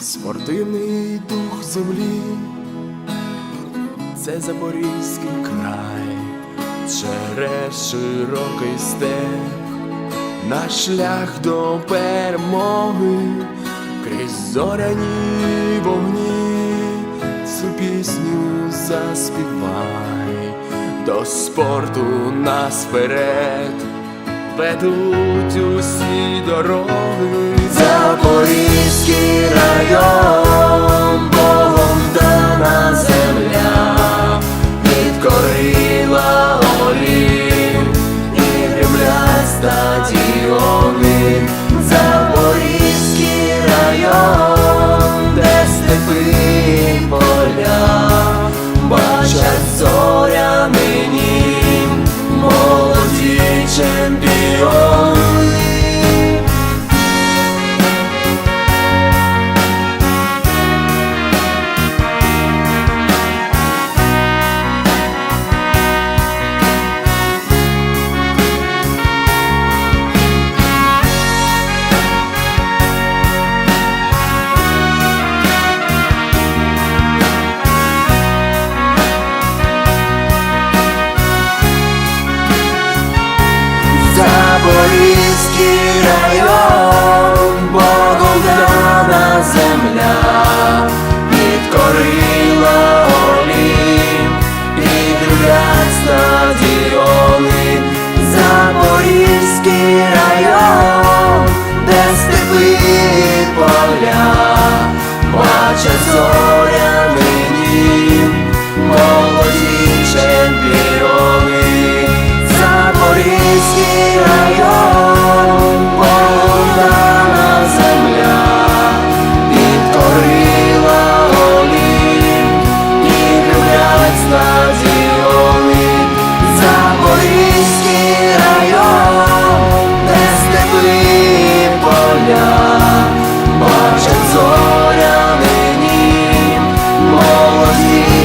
спортивний дух землі, це Запорізький край, через широкий степ, наш шлях до перемоги, крізь зоряні вогні, цю пісню заспівай, до спорту нас вперед. Ведуть усі дороги, It's the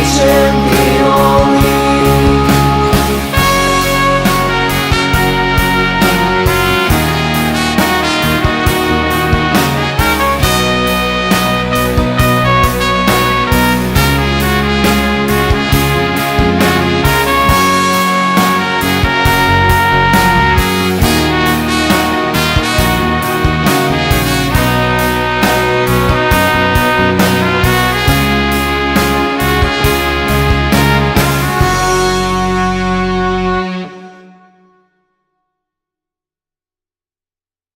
future